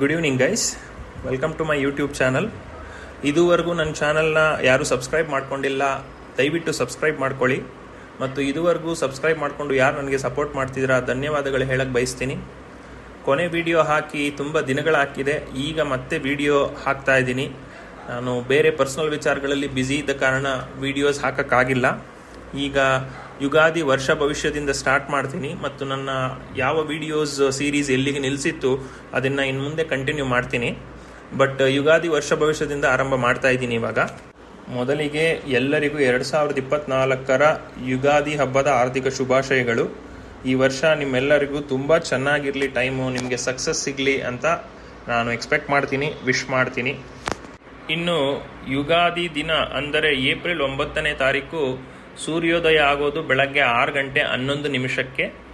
Good evening guys welcome to my YouTube channel ಇದುವರೆಗೂ ನನ್ನ ಚಾನಲ್ನ ಯಾರು ಸಬ್ಸ್ಕ್ರೈಬ್ ಮಾಡ್ಕೊಂಡಿಲ್ಲ, ದಯವಿಟ್ಟು ಸಬ್ಸ್ಕ್ರೈಬ್ ಮಾಡ್ಕೊಳ್ಳಿ. ಮತ್ತು ಇದುವರೆಗೂ ಸಬ್ಸ್ಕ್ರೈಬ್ ಮಾಡಿಕೊಂಡು ಯಾರು ನನಗೆ ಸಪೋರ್ಟ್ ಮಾಡ್ತಿದ್ದೀರಾ, ಧನ್ಯವಾದಗಳು ಹೇಳಕ್ಕೆ ಬಯಸ್ತೀನಿ. ಕೊನೆ ವಿಡಿಯೋ ಹಾಕಿ ತುಂಬ ದಿನಗಳಾಕಿದೆ ಈಗ ಮತ್ತೆ ವಿಡಿಯೋ ಹಾಕ್ತಾ ಇದ್ದೀನಿ. ನಾನು ಬೇರೆ ಪರ್ಸ್ನಲ್ ವಿಚಾರಗಳಲ್ಲಿ ಬ್ಯುಸಿ ಇದ್ದ ಕಾರಣ ವಿಡಿಯೋಸ್ ಹಾಕೋಕ್ಕಾಗಿಲ್ಲ. ಈಗ ಯುಗಾದಿ ವರ್ಷ ಭವಿಷ್ಯದಿಂದ ಸ್ಟಾರ್ಟ್ ಮಾಡ್ತೀನಿ ಮತ್ತು ನನ್ನ ಯಾವ ವಿಡಿಯೋಸ್ ಸೀರೀಸ್ ಎಲ್ಲಿಗೆ ನಿಲ್ಲಿಸಿತ್ತು ಅದನ್ನು ಇನ್ನು ಮುಂದೆ ಕಂಟಿನ್ಯೂ ಮಾಡ್ತೀನಿ. ಬಟ್ ಯುಗಾದಿ ವರ್ಷ ಭವಿಷ್ಯದಿಂದ ಆರಂಭ ಮಾಡ್ತಾ ಇದ್ದೀನಿ ಇವಾಗ. ಮೊದಲಿಗೆ ಎಲ್ಲರಿಗೂ ಎರಡು ಸಾವಿರದ ಇಪ್ಪತ್ನಾಲ್ಕರ ಯುಗಾದಿ ಹಬ್ಬದ ಆರ್ಥಿಕ ಶುಭಾಶಯಗಳು. ಈ ವರ್ಷ ನಿಮ್ಮೆಲ್ಲರಿಗೂ ತುಂಬ ಚೆನ್ನಾಗಿರಲಿ ಟೈಮು ನಿಮಗೆ ಸಕ್ಸಸ್ ಸಿಗಲಿ ಅಂತ ನಾನು ಎಕ್ಸ್ಪೆಕ್ಟ್ ಮಾಡ್ತೀನಿ ವಿಶ್ ಮಾಡ್ತೀನಿ. ಇನ್ನು ಯುಗಾದಿ ದಿನ ಅಂದರೆ ಏಪ್ರಿಲ್ ಒಂಬತ್ತನೇ ತಾರೀಕು ಸೂರ್ಯೋದಯ ಆಗೋದು ಬೆಳಗ್ಗೆ ಆರು ಗಂಟೆ ಹನ್ನೊಂದು ನಿಮಿಷಕ್ಕೆ.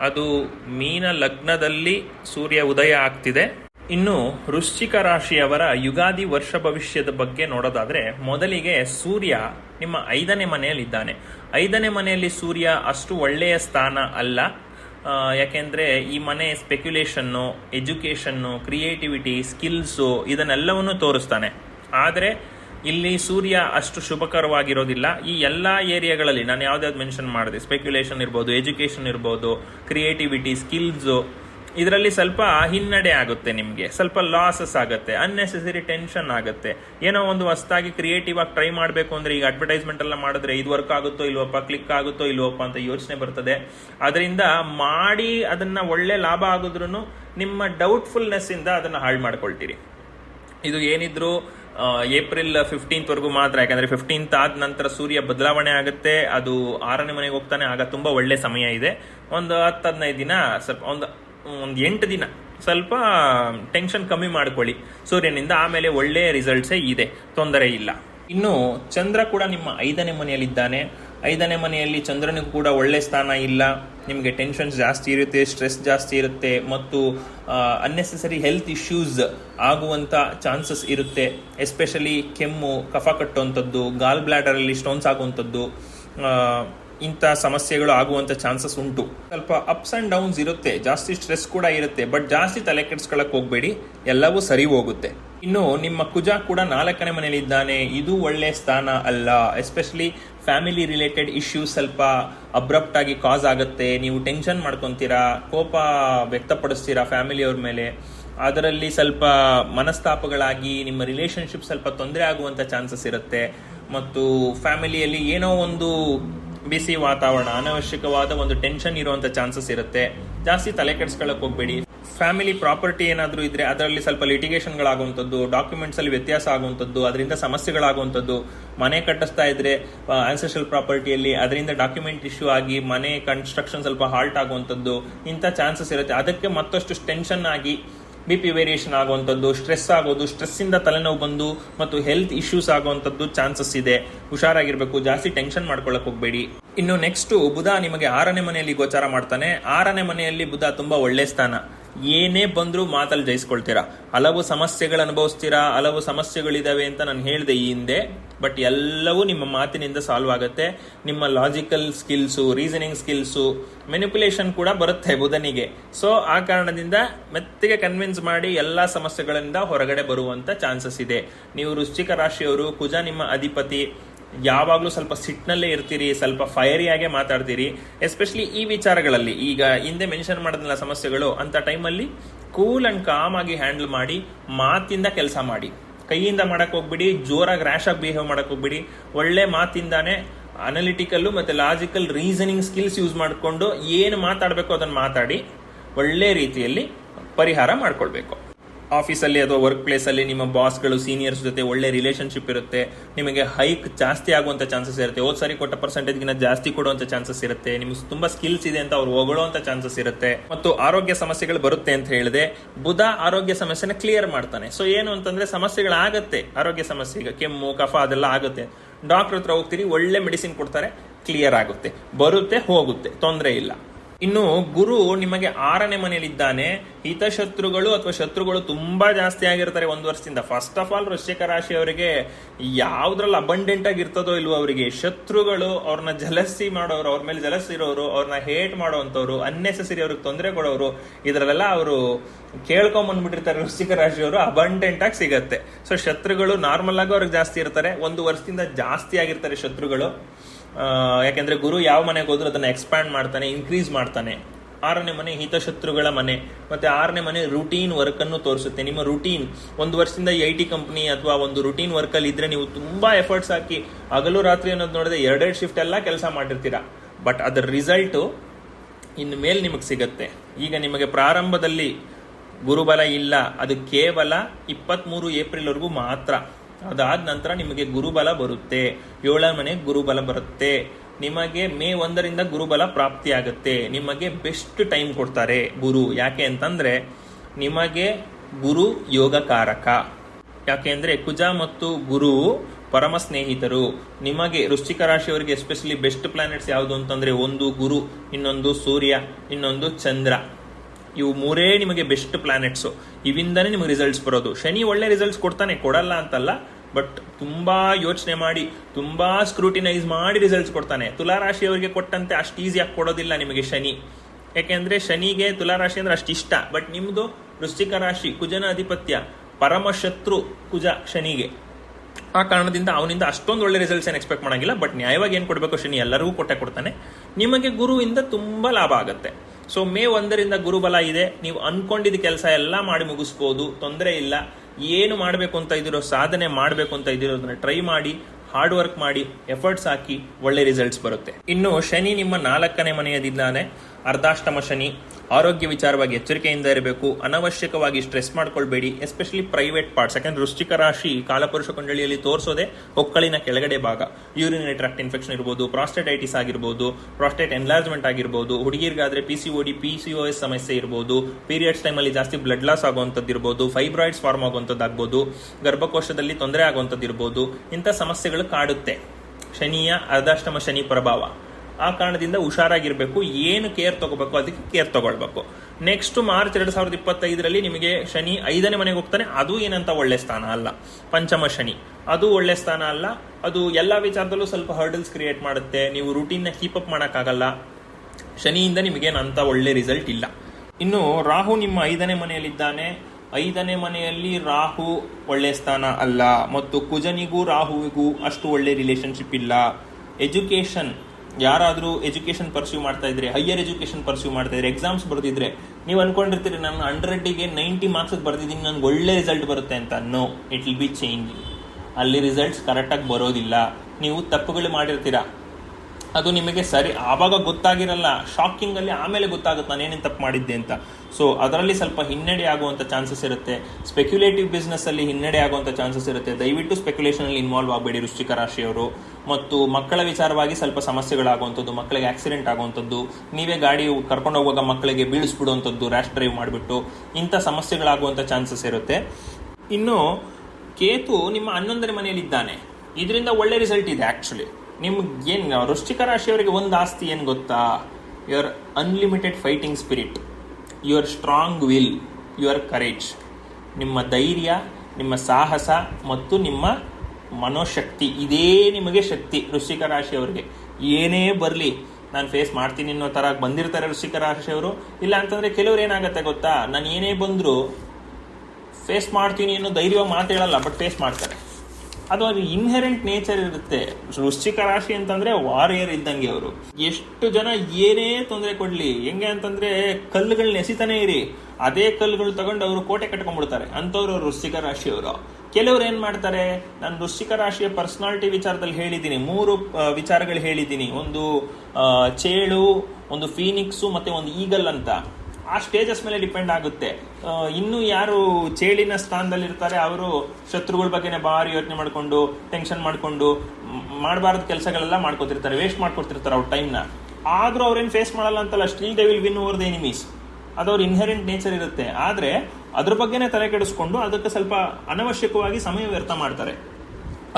ಅದು ಮೀನ ಲಗ್ನದಲ್ಲಿ ಸೂರ್ಯ ಉದಯ ಆಗ್ತಿದೆ. ಇನ್ನು ವೃಶ್ಚಿಕ ರಾಶಿಯವರ ಯುಗಾದಿ ವರ್ಷ ಭವಿಷ್ಯದ ಬಗ್ಗೆ ನೋಡೋದಾದ್ರೆ, ಮೊದಲಿಗೆ ಸೂರ್ಯ ನಿಮ್ಮ ಐದನೇ ಮನೆಯಲ್ಲಿದ್ದಾನೆ. ಐದನೇ ಮನೆಯಲ್ಲಿ ಸೂರ್ಯ ಅಷ್ಟು ಒಳ್ಳೆಯ ಸ್ಥಾನ ಅಲ್ಲ. ಯಾಕೆಂದರೆ ಈ ಮನೆ ಸ್ಪೆಕ್ಯುಲೇಷನ್ನು ಎಜುಕೇಷನ್ನು ಕ್ರಿಯೇಟಿವಿಟಿ ಸ್ಕಿಲ್ಸು ಇದನ್ನೆಲ್ಲವನ್ನು ತೋರಿಸ್ತಾನೆ. ಆದರೆ ಇಲ್ಲಿ ಸೂರ್ಯ ಅಷ್ಟು ಶುಭಕರವಾಗಿರೋದಿಲ್ಲ. ಈ ಎಲ್ಲ ಏರಿಯಾಗಳಲ್ಲಿ ನಾನು ಯಾವ್ದಾವ್ದು ಮೆನ್ಷನ್ ಮಾಡಿದೆ. ಸ್ಪೆಕ್ಯುಲೇಷನ್ ಇರ್ಬೋದು ಎಜುಕೇಷನ್ ಇರ್ಬೋದು ಕ್ರಿಯೇಟಿವಿಟಿ ಸ್ಕಿಲ್ಸು ಇದರಲ್ಲಿ ಸ್ವಲ್ಪ ಹಿನ್ನಡೆ ಆಗುತ್ತೆ ನಿಮಗೆ. ಸ್ವಲ್ಪ ಲಾಸಸ್ ಆಗುತ್ತೆ ಅನ್ನೆಸೆಸರಿ ಟೆನ್ಷನ್ ಆಗುತ್ತೆ. ಏನೋ ಒಂದು ಹೊಸದಾಗಿ ಕ್ರಿಯೇಟಿವ್ ಆಗಿ ಟ್ರೈ ಮಾಡಬೇಕು ಅಂದ್ರೆ ಈಗ ಅಡ್ವರ್ಟೈಸ್ಮೆಂಟ್ ಎಲ್ಲ ಮಾಡಿದ್ರೆ ಇದು ವರ್ಕ್ ಆಗುತ್ತೋ ಇಲ್ವಪ್ಪ ಕ್ಲಿಕ್ ಆಗುತ್ತೋ ಇಲ್ವಪ್ಪ ಅಂತ ಯೋಚನೆ ಬರ್ತದೆ. ಅದರಿಂದ ಮಾಡಿ ಅದನ್ನ ಒಳ್ಳೆ ಲಾಭ ಆಗಿದ್ರೂ ನಿಮ್ಮ ಡೌಟ್ಫುಲ್ನೆಸ್ ಇಂದ ಅದನ್ನ ಹಾಳು ಮಾಡ್ಕೊಳ್ತೀರಿ. ಇದು ಏನಿದ್ರು ಏಪ್ರಿಲ್ ಫಿಫ್ಟೀನ್ತ್ ವರೆಗೂ ಮಾತ್ರ, ಯಾಕಂದ್ರೆ ಫಿಫ್ಟೀನ್ತ್ ಆದ ನಂತರ ಸೂರ್ಯ ಬದಲಾವಣೆ ಆಗುತ್ತೆ, ಅದು ಆರನೇ ಮನೆಗೆ ಹೋಗ್ತಾನೆ, ಆಗ ತುಂಬಾ ಒಳ್ಳೆ ಸಮಯ ಇದೆ. ಒಂದು ಹತ್ತು ಹದಿನೈದು ದಿನ, ಸ್ವಲ್ಪ ಒಂದು ಒಂದು ಎಂಟು ದಿನ, ಸ್ವಲ್ಪ ಟೆನ್ಷನ್ ಕಮ್ಮಿ ಮಾಡ್ಕೊಳ್ಳಿ. ಸೂರ್ಯನಿಂದ ಆಮೇಲೆ ಒಳ್ಳೆ ರಿಸಲ್ಟ್ಸೇ ಇದೆ, ತೊಂದರೆ ಇಲ್ಲ. ಇನ್ನು ಚಂದ್ರ ಕೂಡ ನಿಮ್ಮ ಐದನೇ ಮನೆಯಲ್ಲಿದ್ದಾನೆ. ಐದನೇ ಮನೆಯಲ್ಲಿ ಚಂದ್ರನಿಗೂ ಕೂಡ ಒಳ್ಳೆ ಸ್ಥಾನ ಇಲ್ಲ. ನಿಮಗೆ ಟೆನ್ಷನ್ಸ್ ಜಾಸ್ತಿ ಇರುತ್ತೆ ಸ್ಟ್ರೆಸ್ ಜಾಸ್ತಿ ಇರುತ್ತೆ ಮತ್ತು ಅನ್ನೆಸೆಸರಿ ಹೆಲ್ತ್ ಇಶ್ಯೂಸ್ ಆಗುವಂಥ ಚಾನ್ಸಸ್ ಇರುತ್ತೆ. ಎಸ್ಪೆಷಲಿ ಕೆಮ್ಮು, ಕಫ ಕಟ್ಟುವಂಥದ್ದು ಗಾಲ್ ಬ್ಲ್ಯಾಡರಲ್ಲಿ ಸ್ಟೋನ್ಸ್ ಆಗುವಂಥದ್ದು ಇಂಥ ಸಮಸ್ಯೆಗಳು ಆಗುವಂಥ ಚಾನ್ಸಸ್ ಉಂಟು. ಸ್ವಲ್ಪ ಅಪ್ಸ್ ಆ್ಯಂಡ್ ಡೌನ್ಸ್ ಇರುತ್ತೆ, ಜಾಸ್ತಿ ಸ್ಟ್ರೆಸ್ ಕೂಡ ಇರುತ್ತೆ ಬಟ್ ಜಾಸ್ತಿ ತಲೆ ಕೆಡ್ಸ್ಕೊಳಕ್ಕೆ ಹೋಗಬೇಡಿ, ಎಲ್ಲವೂ ಸರಿ ಹೋಗುತ್ತೆ. ಇನ್ನು ನಿಮ್ಮ ಕುಜ ಕೂಡ ನಾಲ್ಕನೇ ಮನೆಯಲ್ಲಿ ಇದ್ದಾನೆ ಇದು ಒಳ್ಳೆ ಸ್ಥಾನ ಅಲ್ಲ. ಎಸ್ಪೆಷಲಿ ಫ್ಯಾಮಿಲಿ ರಿಲೇಟೆಡ್ ಇಶ್ಯೂಸ್ ಸ್ವಲ್ಪ ಅಬ್ರಪ್ಟ್ ಆಗಿ ಕಾಸ್ ಆಗುತ್ತೆ. ನೀವು ಟೆನ್ಷನ್ ಮಾಡ್ಕೊತೀರಾ? ಕೋಪ ವ್ಯಕ್ತಪಡಿಸ್ತೀರಾ ಫ್ಯಾಮಿಲಿಯವ್ರ ಮೇಲೆ? ಅದರಲ್ಲಿ ಸ್ವಲ್ಪ ಮನಸ್ತಾಪಗಳಾಗಿ ನಿಮ್ಮ ರಿಲೇಶನ್ಶಿಪ್ ಸ್ವಲ್ಪ ತೊಂದರೆ ಆಗುವಂತ ಚಾನ್ಸಸ್ ಇರುತ್ತೆ. ಮತ್ತು ಫ್ಯಾಮಿಲಿಯಲ್ಲಿ ಏನೋ ಒಂದು ಬಿಸಿ ವಾತಾವರಣ, ಅನವಶ್ಯಕವಾದ ಒಂದು ಟೆನ್ಷನ್ ಇರುವಂತ ಚಾನ್ಸಸ್ ಇರುತ್ತೆ. ಜಾಸ್ತಿ ತಲೆ ಕೆಡಿಸ್ಕೊಳ್ಳಕ್ ಹೋಗ್ಬೇಡಿ. ಫ್ಯಾಮಿಲಿ ಪ್ರಾಪರ್ಟಿ ಏನಾದರೂ ಇದ್ರೆ ಅದರಲ್ಲಿ ಸ್ವಲ್ಪ ಲಿಟಿಗೇಷನ್ಗಳಾಗುವಂಥದ್ದು ಡಾಕ್ಯುಮೆಂಟ್ಸ್ ಅಲ್ಲಿ ವ್ಯತ್ಯಾಸ ಆಗುವಂಥದ್ದು, ಅದರಿಂದ ಸಮಸ್ಯೆಗಳಾಗುವಂಥದ್ದು, ಮನೆ ಕಟ್ಟಿಸ್ತಾ ಇದ್ರೆ ಆನ್ಸೆಷಲ್ ಪ್ರಾಪರ್ಟಿಯಲ್ಲಿ ಅದರಿಂದ ಡಾಕ್ಯುಮೆಂಟ್ ಇಶ್ಯೂ ಆಗಿ ಮನೆ ಕನ್ಸ್ಟ್ರಕ್ಷನ್ ಸ್ವಲ್ಪ ಹಾಲ್ಟ್ ಆಗುವಂಥದ್ದು, ಇಂಥ ಚಾನ್ಸಸ್ ಇರುತ್ತೆ. ಅದಕ್ಕೆ ಮತ್ತಷ್ಟು ಟೆನ್ಷನ್ ಆಗಿ ಬಿ ಪಿ ವೇರಿಯೇಷನ್ ಆಗುವಂಥದ್ದು, ಸ್ಟ್ರೆಸ್ ಆಗೋದು ಸ್ಟ್ರೆಸ್ ಇಂದ ತಲೆನೋವು ಬಂದು ಮತ್ತು ಹೆಲ್ತ್ ಇಶ್ಯೂಸ್ ಆಗುವಂಥದ್ದು ಚಾನ್ಸಸ್ ಇದೆ. ಹುಷಾರಾಗಿರ್ಬೇಕು, ಜಾಸ್ತಿ ಟೆನ್ಷನ್ ಮಾಡ್ಕೊಳ್ಳಕ್ ಹೋಗ್ಬೇಡಿ. ಇನ್ನು ನೆಕ್ಸ್ಟ್ ಬುಧ ನಿಮಗೆ ಆರನೇ ಮನೆಯಲ್ಲಿ ಗೋಚಾರ ಮಾಡ್ತಾನೆ. ಆರನೇ ಮನೆಯಲ್ಲಿ ಬುಧ ತುಂಬಾ ಒಳ್ಳೆ ಸ್ಥಾನ. ಏನೇ ಬಂದರೂ ಮಾತಲ್ಲಿ ಜಯಿಸ್ಕೊಳ್ತೀರಾ? ಹಲವು ಸಮಸ್ಯೆಗಳು ಅನುಭವಿಸ್ತೀರಾ? ಹಲವು ಸಮಸ್ಯೆಗಳಿದ್ದಾವೆ ಅಂತ ನಾನು ಹೇಳಿದೆ ಈ ಹಿಂದೆ, ಬಟ್ ಎಲ್ಲವೂ ನಿಮ್ಮ ಮಾತಿನಿಂದ ಸಾಲ್ವ್ ಆಗುತ್ತೆ. ನಿಮ್ಮ logical skills reasoning skills manipulation ಕೂಡ ಬರುತ್ತೆ ಬುಧನಿಗೆ. ಸೊ ಆ ಕಾರಣದಿಂದ ಮೆತ್ತಿಗೆ ಕನ್ವಿನ್ಸ್ ಮಾಡಿ ಎಲ್ಲ ಸಮಸ್ಯೆಗಳಿಂದ ಹೊರಗಡೆ ಬರುವಂತ ಚಾನ್ಸಸ್ ಇದೆ. ನೀವು ವೃಶ್ಚಿಕ ರಾಶಿಯವರು, ಕುಜ ನಿಮ್ಮ ಅಧಿಪತಿ ಯಾವಾಗಲೂ ಸ್ವಲ್ಪ ಸಿಟ್ಟಿನಲ್ಲೇ ಇರ್ತೀರಿ, ಸ್ವಲ್ಪ ಫೈರಿಯಾಗೆ ಮಾತಾಡ್ತೀರಿ. ಎಸ್ಪೆಷಲಿ ಈ ವಿಚಾರಗಳಲ್ಲಿ, ಈಗ ಹಿಂದೆ ಮೆನ್ಷನ್ ಮಾಡಿದ್ನಲ್ಲ ಸಮಸ್ಯೆಗಳು, ಅಂತ ಟೈಮಲ್ಲಿ ಕೂಲ್ ಅಂಡ್ ಕಾಮ್ ಆಗಿ ಹ್ಯಾಂಡಲ್ ಮಾಡಿ, ಮಾತಿಂದ ಕೆಲಸ ಮಾಡಿ. ಕೈಯಿಂದ ಮಾಡಕ್ ಹೋಗ್ಬಿಡಿ, ಜೋರಾಗಿ ರ್ಯಾಶ್ ಆಗಿ ಬಿಹೇವ್ ಮಾಡಕ್ ಹೋಗ್ಬಿಡಿ. ಒಳ್ಳೆ ಮಾತಿಂದಾನೆ ಅನಲಿಟಿಕಲ್ಲು ಮತ್ತೆ ಲಾಜಿಕಲ್ ರೀಸನಿಂಗ್ ಸ್ಕಿಲ್ಸ್ ಯೂಸ್ ಮಾಡಿಕೊಂಡು ಏನು ಮಾತಾಡಬೇಕು ಅದನ್ನು ಮಾತಾಡಿ, ಒಳ್ಳೆ ರೀತಿಯಲ್ಲಿ ಪರಿಹಾರ ಮಾಡ್ಕೊಳ್ಬೇಕು. ಆಫೀಸಲ್ಲಿ ಅಥವಾ ವರ್ಕ್ ಪ್ಲೇಸಲ್ಲಿ ನಿಮ್ಮ ಬಾಸ್ಗಳು ಸೀನಿಯರ್ಸ್ ಜೊತೆ ಒಳ್ಳೆ ರಿಲೇಷನ್ಶಿಪ್ ಇರುತ್ತೆ, ನಿಮಗೆ ಹೈಕ್ ಜಾಸ್ತಿ ಆಗುವಂತ ಚಾನ್ಸಸ್ ಇರುತ್ತೆ. ಹೋದ್ ಸಾರಿ ಕೊಟ್ಟ ಪರ್ಸೆಂಟೇಜ್ಗಿಂತ ಜಾಸ್ತಿ ಕೊಡುವಂತ ಚಾನ್ಸಸ್ ಇರುತ್ತೆ. ನಿಮ್ಗೆ ತುಂಬಾ ಸ್ಕಿಲ್ಸ್ ಇದೆ ಅಂತ ಅವ್ರು ಹೊಗಳುವಂತ ಚಾನ್ಸಸ್ ಇರುತ್ತೆ. ಮತ್ತು ಆರೋಗ್ಯ ಸಮಸ್ಯೆಗಳು ಬರುತ್ತೆ ಅಂತ ಹೇಳಿದೆ. ಬುಧ ಆರೋಗ್ಯ ಸಮಸ್ಯೆನ ಕ್ಲಿಯರ್ ಮಾಡ್ತಾನೆ. ಸೊ ಏನು ಅಂತಂದ್ರೆ ಸಮಸ್ಯೆಗಳಾಗತ್ತೆ ಆರೋಗ್ಯ ಸಮಸ್ಯೆ ಈಗ ಕೆಮ್ಮು, ಕಫ ಅದೆಲ್ಲ ಆಗುತ್ತೆ. ಡಾಕ್ಟರ್ ಹತ್ರ ಹೋಗ್ತೀರಿ, ಒಳ್ಳೆ ಮೆಡಿಸಿನ್ ಕೊಡ್ತಾರೆ ಕ್ಲಿಯರ್ ಆಗುತ್ತೆ. ಬರುತ್ತೆ, ಹೋಗುತ್ತೆ. ತೊಂದರೆ ಇಲ್ಲ. ಇನ್ನು ಗುರು ನಿಮಗೆ ಆರನೇ ಮನೆಯಲ್ಲಿದ್ದಾನೆ. ಹಿತಶತ್ರುಗಳು ಅಥವಾ ಶತ್ರುಗಳು ತುಂಬಾ ಜಾಸ್ತಿ ಆಗಿರ್ತಾರೆ ಒಂದು ವರ್ಷದಿಂದ. ಫಸ್ಟ್ ಆಫ್ ಆಲ್ ವೃಶ್ಚಿಕ ರಾಶಿಯವರಿಗೆ ಯಾವ್ದ್ರಲ್ಲಿ ಅಬಂಡೆಂಟ್ ಆಗಿ ಇರ್ತದೋ ಇಲ್ವೋ ಅವರಿಗೆ ಶತ್ರುಗಳು ಅವ್ರನ್ನ ಜಲಸಿ ಮಾಡೋರು, ಅವ್ರ ಮೇಲೆ ಜಲಸಿ ಇರೋರು, ಅವ್ರನ್ನ ಹೇಟ್ ಮಾಡೋವಂಥವ್ರು ಅನ್ನೆಸೆಸರಿ ಅವ್ರಿಗೆ ತೊಂದರೆ ಕೊಡೋರು, ಇದರಲ್ಲೆಲ್ಲ ಅವರು ಕೇಳ್ಕೊಂಡ್ ಬಂದ್ಬಿಟ್ಟಿರ್ತಾರೆ ವೃಶ್ಚಿಕ ರಾಶಿಯವರು ಅಬಂಡೆಂಟ್ ಆಗಿ ಸಿಗತ್ತೆ. ಸೊ ಶತ್ರುಗಳು ನಾರ್ಮಲ್ ಆಗಿ ಅವ್ರಿಗೆ ಜಾಸ್ತಿ ಇರ್ತಾರೆ. ಒಂದು ವರ್ಷದಿಂದ ಜಾಸ್ತಿ ಆಗಿರ್ತಾರೆ ಶತ್ರುಗಳು. ಯಾಕೆಂದ್ರೆ ಗುರು ಯಾವ ಮನೆಗೆ ಹೋದರೂ ಅದನ್ನ ಎಕ್ಸ್ಪ್ಯಾಂಡ್ ಮಾಡ್ತಾನೆ ಇನ್ಕ್ರೀಸ್ ಮಾಡ್ತಾನೆ. ಆರನೇ ಮನೆ ಹಿತಶತ್ರುಗಳ ಮನೆ, ಮತ್ತೆ ಆರನೇ ಮನೆ ರುಟೀನ್ ವರ್ಕನ್ನು ತೋರಿಸುತ್ತೆ. ನಿಮ್ಮ ರುಟೀನ್ ಒಂದು ವರ್ಷದಿಂದ ಐ ಟಿ ಕಂಪ್ನಿ ಅಥವಾ ಒಂದು ರುಟೀನ್ ವರ್ಕಲ್ಲಿ ಇದ್ದರೆ ನೀವು ತುಂಬಾ ಎಫರ್ಟ್ಸ್ ಹಾಕಿ, ಹಗಲು ರಾತ್ರಿ ಅನ್ನೋದು ನೋಡಿದ್ರೆ ಎರಡೆರಡು ಶಿಫ್ಟ್ ಎಲ್ಲ ಕೆಲಸ ಮಾಡಿರ್ತೀರಾ ಬಟ್ ಅದರ ರಿಸಲ್ಟು ಇನ್ನು ಮೇಲೆ ನಿಮಗೆ ಸಿಗುತ್ತೆ. ಈಗ ನಿಮಗೆ ಪ್ರಾರಂಭದಲ್ಲಿ ಗುರುಬಲ ಇಲ್ಲ, ಅದು ಕೇವಲ ಇಪ್ಪತ್ತ್ಮೂರು ಏಪ್ರಿಲ್ವರೆಗೂ ಮಾತ್ರ. ಅದಾದ ನಂತರ ನಿಮಗೆ ಗುರುಬಲ ಬರುತ್ತೆ. ಏಳನೇ ಮನೆ ಗುರುಬಲ ಬರುತ್ತೆ. ನಿಮಗೆ ಮೇ ಒಂದರಿಂದ ಗುರುಬಲ ಪ್ರಾಪ್ತಿಯಾಗುತ್ತೆ. ನಿಮಗೆ ಬೆಸ್ಟ್ ಟೈಮ್ ಕೊಡ್ತಾರೆ ಗುರು. ಯಾಕೆ ಅಂತಂದ್ರೆ ನಿಮಗೆ ಗುರು ಯೋಗಕಾರಕ. ಯಾಕೆಂದ್ರೆ ಕುಜ ಮತ್ತು ಗುರು ಪರಮ ಸ್ನೇಹಿತರು. ನಿಮಗೆ ವೃಶ್ಚಿಕ ರಾಶಿಯವರಿಗೆ ಎಸ್ಪೆಷಲಿ ಬೆಸ್ಟ್ ಪ್ಲಾನೆಟ್ಸ್ ಯಾವುದು ಅಂತಂದ್ರೆ ಒಂದು ಗುರು, ಇನ್ನೊಂದು ಸೂರ್ಯ, ಇನ್ನೊಂದು ಚಂದ್ರ. ಇವು ಮೂರೇ ನಿಮಗೆ ಬೆಸ್ಟ್ ಪ್ಲಾನೆಟ್ಸು ಇವಿಂದನೇ ನಿಮಗೆ ರಿಸಲ್ಟ್ಸ್ ಬರೋದು. ಶನಿ ಒಳ್ಳೆ ರಿಸಲ್ಟ್ಸ್ ಕೊಡ್ತಾನೆ, ಕೊಡಲ್ಲ ಅಂತಲ್ಲ ಬಟ್ ತುಂಬಾ ಯೋಚನೆ ಮಾಡಿ, ತುಂಬಾ ಸ್ಕ್ರೂಟಿನೈಸ್ ಮಾಡಿ ರಿಸಲ್ಟ್ಸ್ ಕೊಡ್ತಾನೆ. ತುಲಾ ರಾಶಿಯವರಿಗೆ ಕೊಟ್ಟಂತೆ ಅಷ್ಟು ಈಸಿಯಾಗಿ ಕೊಡೋದಿಲ್ಲ ನಿಮಗೆ ಶನಿ. ಯಾಕೆಂದ್ರೆ ಶನಿಗೆ ತುಲಾ ರಾಶಿ ಅಂದ್ರೆ ಅಷ್ಟು ಇಷ್ಟ ಬಟ್ ನಿಮ್ದು ವೃಶ್ಚಿಕ ರಾಶಿ, ಕುಜನ ಅಧಿಪತ್ಯ ಪರಮ ಶತ್ರು ಕುಜ ಶನಿಗೆ. ಆ ಕಾರಣದಿಂದ ಅವನಿಂದ ಅಷ್ಟೊಂದು ಒಳ್ಳೆ ರಿಸಲ್ಟ್ಸ್ ಏನು ಎಕ್ಸ್ಪೆಕ್ಟ್ ಮಾಡಂಗಿಲ್ಲ ಬಟ್ ನ್ಯಾಯವಾಗಿ ಏನು ಕೊಡಬೇಕು, ಶನಿ ಎಲ್ಲರಿಗೂ ಕೊಟ್ಟೆ ಕೊಡ್ತಾನೆ. ನಿಮಗೆ ಗುರುವಿಂದ ತುಂಬಾ ಲಾಭ ಆಗುತ್ತೆ. ಸೊ ಮೇ ಒಂದರಿಂದ ಗುರುಬಲ ಇದೆ. ನೀವು ಅನ್ಕೊಂಡಿದ್ದ ಕೆಲಸ ಎಲ್ಲ ಮಾಡಿ ಮುಗಿಸ್ಬೋದು. ತೊಂದರೆ ಇಲ್ಲ. ಏನು ಮಾಡಬೇಕು ಅಂತ ಇದಿರೋ ಸಾಧನೆ ಮಾಡಬೇಕು ಅಂತ ಇದಿರೋ ಅದನ್ನ ಟ್ರೈ ಮಾಡಿ ಹಾರ್ಡ್ ವರ್ಕ್ ಮಾಡಿ ಎಫರ್ಟ್ಸ್ ಹಾಕಿ ಒಳ್ಳೆ ರಿಸಲ್ಟ್ಸ್ ಬರುತ್ತೆ. ಇನ್ನು ಶನಿ ನಿಮ್ಮ ನಾಲ್ಕನೇ ಮನೆಯದಿದ್ದಾನೆ. ಅರ್ಧಾಷ್ಟಮ ಶನಿ, ಆರೋಗ್ಯ ವಿಚಾರವಾಗಿ ಎಚ್ಚರಿಕೆಯಿಂದ ಇರಬೇಕು. ಅನವಶ್ಯಕವಾಗಿ ಸ್ಟ್ರೆಸ್ ಮಾಡ್ಕೊಳ್ಬೇಡಿ ಎಸ್ಪೆಷಲಿ ಪ್ರೈವೇಟ್ ಪಾರ್ಟ್ಸ್ ಯಾಕಂದ್ರೆ ವೃಶ್ಚಿಕ ರಾಶಿ ಕಾಲಪುರುಷ ಕುಂಡಳಿಯಲ್ಲಿ ತೋರಿಸೋದೇ ಹೊಕ್ಕಳಿನ ಕೆಳಗಡೆ ಭಾಗ. ಯೂರಿನರಿ ಟ್ರಾಕ್ಟ್ ಇನ್ಫೆಕ್ಷನ್ ಇರ್ಬೋದು ಪ್ರಾಸ್ಟೆಟೈಟಿಸ್ ಆಗಿರ್ಬೋದು ಪ್ರಾಸ್ಟೇಟ್ ಎನ್ಲಾರ್ಜ್ಮೆಂಟ್ ಆಗಿರ್ಬೋದು, ಹುಡುಗಿರ್ಗಾದ್ರೆ P C D P C S ಸಮಸ್ಯೆ ಇರ್ಬೋದು ಪೀರಿಯಡ್ಸ್ ಟೈಮಲ್ಲಿ ಜಾಸ್ತಿ ಬ್ಲಡ್ ಲಾಸ್ ಆಗುವಂಥದ್ದು ಇರ್ಬೋದು ಫೈಬ್ರಾಯ್ಡ್ಸ್ ಫಾರ್ಮ್ ಆಗುವಂಥದ್ದು ಆಗ್ಬೋದು ಗರ್ಭಕೋಶದಲ್ಲಿ ತೊಂದರೆ ಆಗುವಂಥದ್ದು ಇರ್ಬೋದು, ಇಂಥ ಸಮಸ್ಯೆಗಳು ಕಾಡುತ್ತೆ. ಶನಿಯ ಅರ್ಧಾಷ್ಟಮ ಶನಿ ಪ್ರಭಾವ. ಆ ಕಾರಣದಿಂದ ಹುಷಾರಾಗಿರಬೇಕು, ಏನು ಕೇರ್ ತಗೋಬೇಕು, ಅದಕ್ಕೆ ಕೇರ್ ತಗೊಳ್ಬೇಕು. ನೆಕ್ಸ್ಟ್ ಮಾರ್ಚ್ ಎರಡ್ ಸಾವಿರದ ಇಪ್ಪತ್ತೈದರಲ್ಲಿ ನಿಮಗೆ ಶನಿ ಐದನೇ ಮನೆಗೆ ಹೋಗ್ತಾನೆ, ಅದು ಏನಂತ ಒಳ್ಳೆ ಸ್ಥಾನ ಅಲ್ಲ. ಪಂಚಮ ಶನಿ, ಅದು ಒಳ್ಳೆ ಸ್ಥಾನ ಅಲ್ಲ. ಅದು ಎಲ್ಲ ವಿಚಾರದಲ್ಲೂ ಸ್ವಲ್ಪ ಹರ್ಡಲ್ಸ್ ಕ್ರಿಯೇಟ್ ಮಾಡುತ್ತೆ. ನೀವು ರೂಟೀನ್ನ ಕೀಪ್ ಅಪ್ ಮಾಡೋಕ್ಕಾಗಲ್ಲ. ಶನಿಯಿಂದ ನಿಮಗೇನಂತ ಒಳ್ಳೆ ರಿಸಲ್ಟ್ ಇಲ್ಲ. ಇನ್ನು ರಾಹು ನಿಮ್ಮ ಐದನೇ ಮನೆಯಲ್ಲಿದ್ದಾನೆ. ಐದನೇ ಮನೆಯಲ್ಲಿ ರಾಹು ಒಳ್ಳೆ ಸ್ಥಾನ ಅಲ್ಲ. ಮತ್ತು ಕುಜನಿಗೂ ರಾಹುವಿಗೂ ಅಷ್ಟು ಒಳ್ಳೆ ರಿಲೇಶನ್ಶಿಪ್ ಇಲ್ಲ. ಎಜುಕೇಶನ್ ಯಾರಾದರೂ ಎಜುಕೇಶನ್ ಪರ್ಸ್ಯೂ ಮಾಡ್ತಾ ಇದ್ರೆ ಹೈಯರ್ ಎಜುಕೇಶನ್ ಪರ್ಸ್ಯೂ ಮಾಡ್ತಾ ಇದ್ರೆ ಎಕ್ಸಾಮ್ಸ್ ಬರ್ದಿದ್ರೆ, ನೀವು ಅನ್ಕೊಂಡಿರ್ತೀರಿ ನಾನು ಹಂಡ್ರೆಡ್ಗೆ ನೈಂಟಿ ಮಾರ್ಕ್ಸ್ ಬರ್ದಿದ್ದೀನಿ ನನಗೆ ಒಳ್ಳೆ ರಿಸಲ್ಟ್ ಬರುತ್ತೆ ಅಂತ. No it will be change ಅಲ್ಲಿ ರಿಸಲ್ಟ್ಸ್ ಕರೆಕ್ಟಾಗಿ ಬರೋದಿಲ್ಲ. ನೀವು ತಪ್ಪುಗಳು ಮಾಡಿರ್ತೀರಾ? ಅದು ನಿಮಗೆ ಸರಿ, ಆವಾಗ ಗೊತ್ತಾಗಿರಲ್ಲ ಶಾಕಿಂಗ್ ಅಲ್ಲಿ ಆಮೇಲೆ ಗೊತ್ತಾಗುತ್ತೆ ನಾನು ಏನೇನು ತಪ್ಪು ಮಾಡಿದ್ದೆ ಅಂತ. ಸೊ ಅದರಲ್ಲಿ ಸ್ವಲ್ಪ ಹಿನ್ನಡೆ ಆಗುವಂತ ಚಾನ್ಸಸ್ ಇರುತ್ತೆ. ಸ್ಪೆಕ್ಯುಲೇಟಿವ್ ಬಿಸ್ನೆಸ್ಸಲ್ಲಿ ಹಿನ್ನಡೆ ಆಗುವಂತ ಚಾನ್ಸಸ್ ಇರುತ್ತೆ. ದಯವಿಟ್ಟು ಸ್ಪೆಕ್ಯುಲೇಷನ್ ಅಲ್ಲಿ ಇನ್ವಾಲ್ವ್ ಆಗಬೇಡಿ ವೃಶ್ಚಿಕ ರಾಶಿಯವರು. ಮತ್ತು ಮಕ್ಕಳ ವಿಚಾರವಾಗಿ ಸ್ವಲ್ಪ ಸಮಸ್ಯೆಗಳಾಗುವಂಥದ್ದು ಮಕ್ಕಳಿಗೆ ಆಕ್ಸಿಡೆಂಟ್ ಆಗುವಂಥದ್ದು, ನೀವೇ ಗಾಡಿ ಕರ್ಕೊಂಡು ಹೋಗುವಾಗ ಮಕ್ಕಳಿಗೆ ಬೀಳಿಸ್ಬಿಡುವಂಥದ್ದು ರ್ಯಾಶ್ ಡ್ರೈವ್ ಮಾಡಿಬಿಟ್ಟು ಇಂಥ ಸಮಸ್ಯೆಗಳಾಗುವಂಥ ಚಾನ್ಸಸ್ ಇರುತ್ತೆ. ಇನ್ನು, ಕೇತು ನಿಮ್ಮ ಹನ್ನೊಂದನೇ ಮನೆಯಲ್ಲಿದ್ದಾನೆ. ಇದರಿಂದ ಒಳ್ಳೆ ರಿಸಲ್ಟ್ ಇದೆ ಆಕ್ಚುಲಿ ನಿಮ್ಗೆ ಏನು ವೃಶ್ಚಿಕ ರಾಶಿಯವರಿಗೆ ಒಂದು ಆಸ್ತಿ ಏನು ಗೊತ್ತಾ? Your unlimited fighting spirit your strong will your courage ನಿಮ್ಮ ಧೈರ್ಯ, ನಿಮ್ಮ ಸಾಹಸ ಮತ್ತು ನಿಮ್ಮ ಮನೋಶಕ್ತಿ. ಇದೇ ನಿಮಗೆ ಶಕ್ತಿ ವೃಶ್ಚಿಕ ರಾಶಿಯವರಿಗೆ. ಏನೇ ಬರಲಿ, ನಾನು ಫೇಸ್ ಮಾಡ್ತೀನಿ ಅನ್ನೋ ಥರ ಬಂದಿರ್ತಾರೆ ವೃಶ್ಚಿಕ ರಾಶಿಯವರು. ಇಲ್ಲ ಅಂತಂದ್ರೆ ಕೆಲವ್ರು ಏನಾಗುತ್ತೆ ಗೊತ್ತಾ? ನಾನು ಏನೇ ಬಂದರೂ ಫೇಸ್ ಮಾಡ್ತೀನಿ ಅನ್ನೋ ಧೈರ್ಯವಾಗಿ ಮಾತೇಳಲ್ಲ ಬಟ್ ಫೇಸ್ ಮಾಡ್ತಾರೆ. ಅದು ಅದು ಇನ್ಹೆರೆಂಟ್ ನೇಚರ್ ಇರುತ್ತೆ. ವೃಶ್ಚಿಕ ರಾಶಿ ಅಂತಂದ್ರೆ ವಾರಿಯರ್ ಇದ್ದಂಗೆ ಅವರು. ಎಷ್ಟು ಜನ ಏನೇ ತೊಂದರೆ ಕೊಡ್ಲಿ, ಹೆಂಗೆ ಅಂತಂದ್ರೆ ಕಲ್ಲುಗಳನ್ನ ಎಸಿತಾನೆ ಇರಿ. ಅದೇ ಕಲ್ಲುಗಳು ತಗೊಂಡು ಅವರು ಕೋಟೆ ಕಟ್ಕೊಂಡ್ಬಿಡ್ತಾರೆ. ಅಂಥವ್ರು ಅವ್ರು ವೃಶ್ಚಿಕ ರಾಶಿಯವರು. ಕೆಲವ್ರು ಏನ್ ಮಾಡ್ತಾರೆ, ನಾನು ವೃಶ್ಚಿಕ ರಾಶಿಯ ಪರ್ಸನಾಲಿಟಿ ವಿಚಾರದಲ್ಲಿ ಹೇಳಿದ್ದೀನಿ, ಮೂರು ವಿಚಾರಗಳು ಹೇಳಿದ್ದೀನಿ. ಒಂದು ಚೇಳು, ಒಂದು ಫೀನಿಕ್ಸು ಮತ್ತೆ ಒಂದು ಈಗಲ್ ಅಂತ. ಆ ಸ್ಟೇಜಸ್ ಮೇಲೆ ಡಿಪೆಂಡ್ ಆಗುತ್ತೆ. ಇನ್ನು ಯಾರು ಚೇಳಿನ ಸ್ಥಾನದಲ್ಲಿ ಇರ್ತಾರೆ ಅವರು ಶತ್ರುಗಳ ಬಗ್ಗೆನೇ ಭಾರಿ ಯೋಚನೆ ಮಾಡ್ಕೊಂಡು ಟೆನ್ಷನ್ ಮಾಡ್ಕೊಂಡು ಮಾಡಬಾರ್ದು ಕೆಲಸಗಳೆಲ್ಲ ಮಾಡ್ಕೊತಿರ್ತಾರೆ ವೇಸ್ಟ್ ಮಾಡ್ಕೊತಿರ್ತಾರೆ ಅವ್ರ ಟೈಮ್ನ ಆದ್ರೂ ಅವ್ರೇನು ಫೇಸ್ ಮಾಡಲ್ಲ ಅಂತಲ್ಲ still they will win over the enemies ಅದು ಅವ್ರ ಇನ್ಹೆರೆಂಟ್ ನೇಚರ್ ಇರುತ್ತೆ. ಆದ್ರೆ, ಅದ್ರ ಬಗ್ಗೆನೇ ತಲೆ ಕೆಡಿಸ್ಕೊಂಡು, ಅದಕ್ಕೆ ಸ್ವಲ್ಪ ಅನವಶ್ಯಕವಾಗಿ ಸಮಯ ವ್ಯರ್ಥ ಮಾಡ್ತಾರೆ.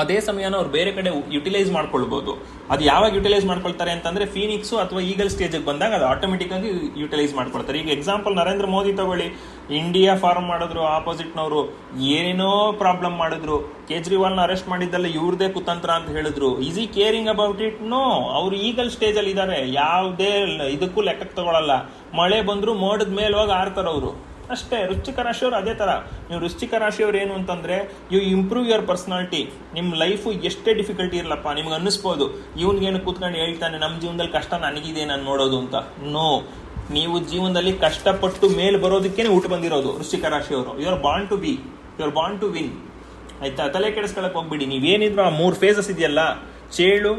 ಅದೇ ಸಮಯನ ಅವ್ರು ಬೇರೆ ಕಡೆ ಯುಟಿಲೈಸ್ ಮಾಡ್ಕೊಳ್ಬಹುದು ಅದು ಯಾವಾಗ ಯುಟಿಲೈಸ್ ಮಾಡ್ಕೊಳ್ತಾರೆ ಅಂತಂದ್ರೆ ಫೀನಿಕ್ಸ್ ಅಥವಾ ಈಗಲ್ ಸ್ಟೇಜ್ ಬಂದಾಗ ಅದು ಆಟೋಮೆಟಿಕ್ ಆಗಿ ಯುಟಿಲೈಸ್ ಮಾಡ್ಕೊಳ್ತಾರೆ. ಈಗ ಎಕ್ಸಾಂಪಲ್ ನರೇಂದ್ರ ಮೋದಿ ತಗೊಳ್ಳಿ. ಇಂಡಿಯಾ ಫಾರ್ಮ್ ಮಾಡಿದ್ರು ಆಪೋಸಿಟ್ನವರು ಏನೇನೋ ಪ್ರಾಬ್ಲಮ್ ಮಾಡಿದ್ರು. ಕೇಜ್ರಿವಾಲ್ನ ಅರೆಸ್ಟ್ ಮಾಡಿದ್ದಲ್ಲ ಇವ್ರದೇ ಕುತಂತ್ರ ಅಂತ ಹೇಳಿದ್ರು. Easy caring about it no ಅವ್ರು ಈಗಲ್ ಸ್ಟೇಜ್ ಅಲ್ಲಿ ಇದ್ದಾರೆ ಯಾವುದೇ ಇದಕ್ಕೂ ಲೆಕ್ಕಕ್ಕೆ ತಗೊಳಲ್ಲ. ಮಳೆ ಬಂದ್ರು ಮೋಡದ ಮೇಲೆ ಹೋಗಿ ಆಡ್ತಾರೆ ಅವರು. ಅಷ್ಟೇ ವೃಶ್ಚಿಕ ರಾಶಿಯವರು ಅದೇ ತರ. ನೀವು ರುಚಿಕ ರಾಶಿಯವ್ರು ಏನು ಅಂತಂದ್ರೆ ಯು ಇಂಪ್ರೂವ್ ಯುವರ್ ಪರ್ಸನಾಲಿಟಿ ನಿಮ್ಮ ಲೈಫು ಎಷ್ಟೇ ಡಿಫಿಕಲ್ಟಿ ಇರಲಪ್ಪ, ನಿಮ್ಗೆ ಅನ್ನಿಸ್ಬೋದು. ಇವ್ನಿಗೇನು ಕೂತ್ಕೊಂಡು ಹೇಳ್ತಾನೆ ನಮ್ಮ ಜೀವನದಲ್ಲಿ ಕಷ್ಟ ನನಗಿದೆ, ನಾನು ನೋಡೋದು ಅಂತ. ನೋ ನೀವು ಜೀವನದಲ್ಲಿ ಕಷ್ಟಪಟ್ಟು ಮೇಲೆ ಬರೋದಕ್ಕೇನೆ ಊಟ ಬಂದಿರೋದು ವೃಶ್ಚಿಕ ರಾಶಿಯವರು. You are bound to be you are bound to win ಆಯ್ತಾ? ತಲೆ ಕೆಡಿಸ್ಕೊಳಕ್ಕೆ ಹೋಗ್ಬಿಡಿ. ನೀವೇನಿದ್ರು ಆ ಮೂರು ಫೇಸಸ್ ಇದೆಯಲ್ಲ, ಚೇಳು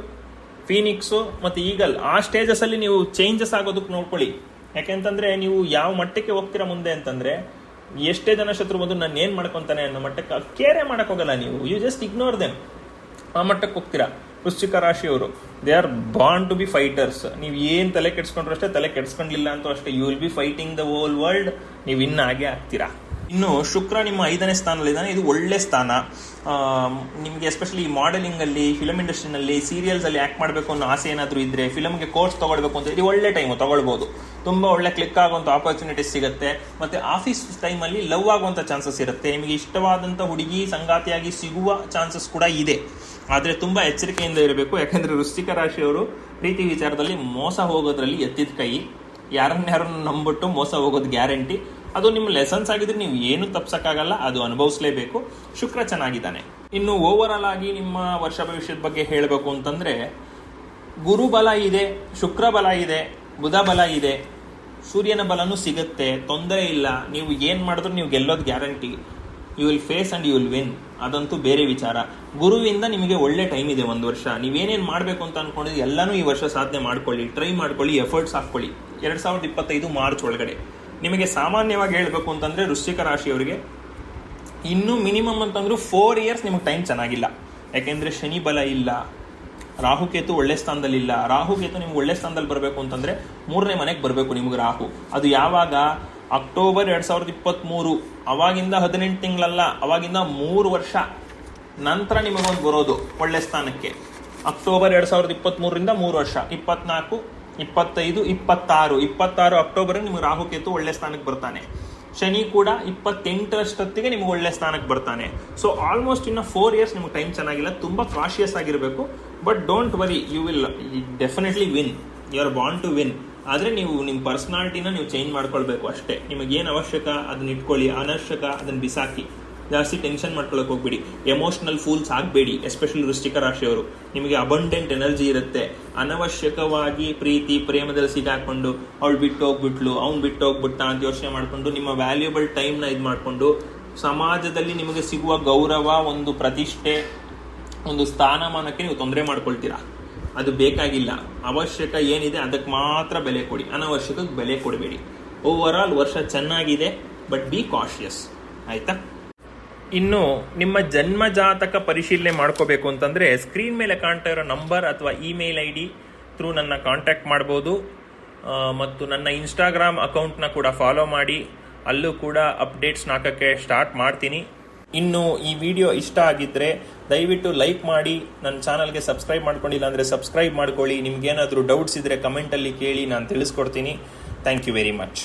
ಫೀನಿಕ್ಸು ಮತ್ತು ಈಗಲ್ ಆ ಸ್ಟೇಜಸ್ ಅಲ್ಲಿ ನೀವು ಚೇಂಜಸ್ ಆಗೋದಕ್ಕೆ ನೋಡ್ಕೊಳ್ಳಿ. ಯಾಕೆಂತಂದ್ರೆ ನೀವು ಯಾವ ಮಟ್ಟಕ್ಕೆ ಹೋಗ್ತೀರಾ ಮುಂದೆ ಅಂತಂದ್ರೆ, ಎಷ್ಟೇ ಜನ ಶತ್ರು ಬಂದು ನಾನು ಏನ್ ಮಾಡ್ಕೊಂತಾನೆ ಅನ್ನೋ ಮಟ್ಟಕ್ಕೆ ಕೇರೆ ಮಾಡಕ್ ಹೋಗಲ್ಲ ನೀವು. ಯು ಜಸ್ಟ್ ಇಗ್ನೋರ್ ದೆಮ್ ಆ ಮಟ್ಟಕ್ಕೆ ಹೋಗ್ತೀರಾ? ವೃಶ್ಚಿಕ ರಾಶಿಯವರು they are bound to be fighters ನೀವು ಏನ್ ತಲೆ ಕೆಡ್ಸ್ಕೊಂಡ್ರು ಅಷ್ಟೇ ತಲೆ ಕೆಡ್ಸ್ಕೊಂಡಿಲ್ಲ ಅಂತ ಅಷ್ಟೇ. You will be fighting the whole world ನೀವು ಇನ್ನ ಹಾಗೆ ಆಗ್ತೀರಾ? ಇನ್ನು ಶುಕ್ರ ನಿಮ್ಮ ಐದನೇ ಸ್ಥಾನದಲ್ಲಿದ್ದಾನೆ ಇದು ಒಳ್ಳೆ ಸ್ಥಾನ. ನಿಮಗೆ ಎಸ್ಪೆಷಲಿ ಮಾಡೆಲಿಂಗ್ ಅಲ್ಲಿ ಫಿಲಮ್ ಇಂಡಸ್ಟ್ರಿನಲ್ಲಿ ಸೀರಿಯಲ್ಸ್ ಅಲ್ಲಿ ಆಕ್ಟ್ ಮಾಡಬೇಕು ಅನ್ನೋ ಆಸೆ ಏನಾದರೂ ಇದ್ರೆ ಫಿಲಮ್ಗೆ ಕೋರ್ಸ್ ತಗೊಳ್ಬೇಕು ಅಂತ ಇದು ಒಳ್ಳೆ ಟೈಮು ತಗೊಳ್ಬಹುದು ತುಂಬಾ ಒಳ್ಳೆ ಕ್ಲಿಕ್ ಆಗುವಂತ ಆಪರ್ಚುನಿಟೀಸ್ ಸಿಗುತ್ತೆ. ಮತ್ತೆ ಆಫೀಸ್ ಟೈಮಲ್ಲಿ ಲವ್ ಆಗುವಂತ ಚಾನ್ಸಸ್ ಇರುತ್ತೆ. ನಿಮಗೆ ಇಷ್ಟವಾದಂತ ಹುಡುಗಿ ಸಂಗಾತಿಯಾಗಿ ಸಿಗುವ ಚಾನ್ಸಸ್ ಕೂಡ ಇದೆ. ಆದ್ರೆ ತುಂಬಾ ಎಚ್ಚರಿಕೆಯಿಂದ ಇರಬೇಕು. ಯಾಕಂದ್ರೆ ವೃಶ್ಚಿಕ ರಾಶಿಯವರು ಪ್ರೀತಿ ವಿಚಾರದಲ್ಲಿ ಮೋಸ ಹೋಗೋದ್ರಲ್ಲಿ ಎತ್ತಿದ ಕೈ. ಯಾರನ್ಯಾರನ್ನು ನಂಬಿಟ್ಟು ಮೋಸ ಹೋಗೋದು ಗ್ಯಾರಂಟಿ ಅದು ನಿಮ್ಮ ಲೆಸನ್ಸ್ ಆಗಿದ್ರೆ ನೀವು ಏನು ತಪ್ಸಕ್ಕಾಗಲ್ಲ, ಅದು ಅನುಭವಿಸ್ಲೇಬೇಕು. ಶುಕ್ರ ಚೆನ್ನಾಗಿದ್ದಾನೆ. ಇನ್ನು ಓವರ್ ಆಲ್ ಆಗಿ ನಿಮ್ಮ ವರ್ಷ ಭವಿಷ್ಯದ ಬಗ್ಗೆ ಹೇಳಬೇಕು ಅಂತಂದ್ರೆ, ಗುರು ಬಲ ಇದೆ, ಶುಕ್ರ ಬಲ ಇದೆ, ಬುಧ ಬಲ ಇದೆ, ಸೂರ್ಯನ ಬಲನೂ ಸಿಗುತ್ತೆ, ತೊಂದರೆ ಇಲ್ಲ, ನೀವು ಏನು ಮಾಡಿದ್ರು ನೀವು ಗೆಲ್ಲೋದು guarantee you will face and you will win ಅದಂತೂ ಬೇರೆ ವಿಚಾರ. ಗುರುವಿಂದ ನಿಮಗೆ ಒಳ್ಳೆ ಟೈಮ್ ಇದೆ ಒಂದು ವರ್ಷ. ನೀವೇನೇನು ಮಾಡಬೇಕು ಅಂತ ಅನ್ಕೊಂಡಿದ್ರೆ, ಎಲ್ಲನೂ ಈ ವರ್ಷ ಸಾಧನೆ ಮಾಡ್ಕೊಳ್ಳಿ ಟ್ರೈ ಮಾಡ್ಕೊಳ್ಳಿ ಎಫರ್ಟ್ಸ್ ಹಾಕ್ಕೊಳ್ಳಿ. ಎರಡು ಸಾವಿರದ ಇಪ್ಪತ್ತೈದು ಮಾರ್ಚ್ ಒಳಗಡೆ. ನಿಮಗೆ ಸಾಮಾನ್ಯವಾಗಿ ಹೇಳಬೇಕು ಅಂತಂದ್ರೆ ವೃಶ್ಚಿಕ ರಾಶಿಯವರಿಗೆ ಇನ್ನೂ ಮಿನಿಮಮ್ ಅಂತಂದರೂ ಫೋರ್ ಇಯರ್ಸ್ ನಿಮಗೆ ಟೈಮ್ ಚೆನ್ನಾಗಿಲ್ಲ. ಯಾಕೆಂದರೆ ಶನಿ ಬಲ ಇಲ್ಲ ರಾಹುಕೇತು ಒಳ್ಳೆ ಸ್ಥಾನದಲ್ಲಿ ಇಲ್ಲ. ರಾಹುಕೇತು ನಿಮ್ಗೆ ಒಳ್ಳೆ ಸ್ಥಾನದಲ್ಲಿ ಬರಬೇಕು ಅಂತಂದ್ರೆ ಮೂರನೇ ಮನೆಗೆ ಬರಬೇಕು ನಿಮ್ಗೆ ರಾಹು. ಅದು ಯಾವಾಗ? ಅಕ್ಟೋಬರ್ ಎರಡ್ ಸಾವಿರದ ಇಪ್ಪತ್ತ್ ಮೂರು ಅವಾಗಿಂದ ಹದಿನೆಂಟು ತಿಂಗಳಲ್ಲ, ಅವಾಗಿಂದ ಮೂರು ವರ್ಷ ನಂತರ ನಿಮಗೊಂದು ಬರೋದು ಒಳ್ಳೆ ಸ್ಥಾನಕ್ಕೆ. ಅಕ್ಟೋಬರ್ ಎರಡು ಸಾವಿರದ ಇಪ್ಪತ್ತ್ಮೂರರಿಂದ ಮೂರು ವರ್ಷ. ಇಪ್ಪತ್ನಾಲ್ಕು ಇಪ್ಪತ್ತೈದು, ಇಪ್ಪತ್ತಾರು. ಇಪ್ಪತ್ತಾರು ಅಕ್ಟೋಬರ್ ನಿಮ್ಗೆ ರಾಹುಕೇತು ಒಳ್ಳೆ ಸ್ಥಾನಕ್ಕೆ ಬರ್ತಾನೆ. ಶನಿ ಕೂಡ ಇಪ್ಪತ್ತೆಂಟರಷ್ಟೊತ್ತಿಗೆ ನಿಮ್ಗೆ ಒಳ್ಳೆ ಸ್ಥಾನಕ್ಕೆ ಬರ್ತಾನೆ. ಸೊ ಆಲ್ಮೋಸ್ಟ್ ಇನ್ನು ಫೋರ್ ಇಯರ್ಸ್ ನಿಮ್ಗೆ ಟೈಮ್ ಚೆನ್ನಾಗಿಲ್ಲ. ತುಂಬ ಕಾಶಿಯಸ್ ಆಗಿರಬೇಕು. But don't worry you will definitely win you are bound to win ಆದರೆ ನೀವು ನಿಮ್ಮ ಪರ್ಸನಾಲಿಟಿನ ನೀವು ಚೇಂಜ್ ಮಾಡ್ಕೊಳ್ಬೇಕು ಅಷ್ಟೇ. ನಿಮಗೇನು ಅವಶ್ಯಕ? ಅದನ್ನ ಇಟ್ಕೊಳ್ಳಿ. ಅನವಶ್ಯಕ? ಅದನ್ನ ಬಿಸಾಕಿ. ಜಾಸ್ತಿ ಟೆನ್ಷನ್ ಮಾಡ್ಕೊಳಕ್ ಹೋಗ್ಬೇಡಿ. ಎಮೋಷನಲ್ ಫೂಲ್ಸ್ ಆಗಬೇಡಿ ಎಸ್ಪೆಷಲಿ ವೃಶ್ಚಿಕ ರಾಶಿಯವರು. ನಿಮಗೆ ಅಬಂಡೆಂಟ್ ಎನರ್ಜಿ ಇರುತ್ತೆ. ಅನವಶ್ಯಕವಾಗಿ ಪ್ರೀತಿ, ಪ್ರೇಮದಲ್ಲಿ ಸಿಗಾಕೊಂಡು ಅವಳು ಬಿಟ್ಟು ಹೋಗ್ಬಿಟ್ಲು ಅವ್ನು ಬಿಟ್ಟು ಹೋಗ್ಬಿಟ್ಟ ಅಂತ ಯೋಚನೆ ಮಾಡಿಕೊಂಡು ನಿಮ್ಮ ವ್ಯಾಲ್ಯೂಬಲ್ ಟೈಮ್ನ ಇದು ಮಾಡಿಕೊಂಡು ಸಮಾಜದಲ್ಲಿ ನಿಮಗೆ ಸಿಗುವ ಗೌರವ, ಒಂದು ಪ್ರತಿಷ್ಠೆ, ಒಂದು ಸ್ಥಾನಮಾನಕ್ಕೆ ನೀವು ತೊಂದರೆ ಮಾಡ್ಕೊಳ್ತೀರಾ? ಅದು ಬೇಕಾಗಿಲ್ಲ. ಅವಶ್ಯಕ ಏನಿದೆ ಅದಕ್ಕೆ ಮಾತ್ರ ಬೆಲೆ ಕೊಡಿ. ಅನವಶ್ಯಕಕ್ಕೆ ಬೆಲೆ ಕೊಡಬೇಡಿ. ಓವರ್ ವರ್ಷ ಚೆನ್ನಾಗಿದೆ ಬಟ್ ಬಿ ಕಾಶಿಯಸ್ ಆಯ್ತಾ? ಇನ್ನು ನಿಮ್ಮ ಜನ್ಮ ಜಾತಕ ಪರಿಶೀಲನೆ ಮಾಡ್ಕೋಬೇಕು ಅಂತಂದರೆ ಸ್ಕ್ರೀನ್ ಮೇಲೆ ಕಾಣ್ತಾ ಇರೋ ನಂಬರ್ ಅಥವಾ ಇಮೇಲ್ ಐ ಡಿ ಥ್ರೂ ನನ್ನ ಕಾಂಟ್ಯಾಕ್ಟ್ ಮಾಡ್ಬೋದು. ಮತ್ತು ನನ್ನ ಇನ್ಸ್ಟಾಗ್ರಾಮ್ ಅಕೌಂಟ್ನ ಕೂಡ ಫಾಲೋ ಮಾಡಿ. ಅಲ್ಲೂ ಕೂಡ ಅಪ್ಡೇಟ್ಸ್ ಹಾಕೋಕ್ಕೆ ಸ್ಟಾರ್ಟ್ ಮಾಡ್ತೀನಿ. ಇನ್ನು ಈ ವಿಡಿಯೋ ಇಷ್ಟ ಆಗಿದ್ದರೆ ದಯವಿಟ್ಟು ಲೈಕ್ ಮಾಡಿ. ನನ್ನ ಚಾನಲ್ಗೆ ಸಬ್ಸ್ಕ್ರೈಬ್ ಮಾಡ್ಕೊಂಡಿಲ್ಲ ಅಂದರೆ ಸಬ್ಸ್ಕ್ರೈಬ್ ಮಾಡ್ಕೊಳ್ಳಿ. ನಿಮ್ಗೇನಾದರೂ ಡೌಟ್ಸ್ ಇದ್ದರೆ ಕಮೆಂಟಲ್ಲಿ ಕೇಳಿ, ನಾನು ತಿಳಿಸ್ಕೊಡ್ತೀನಿ. Thank you very much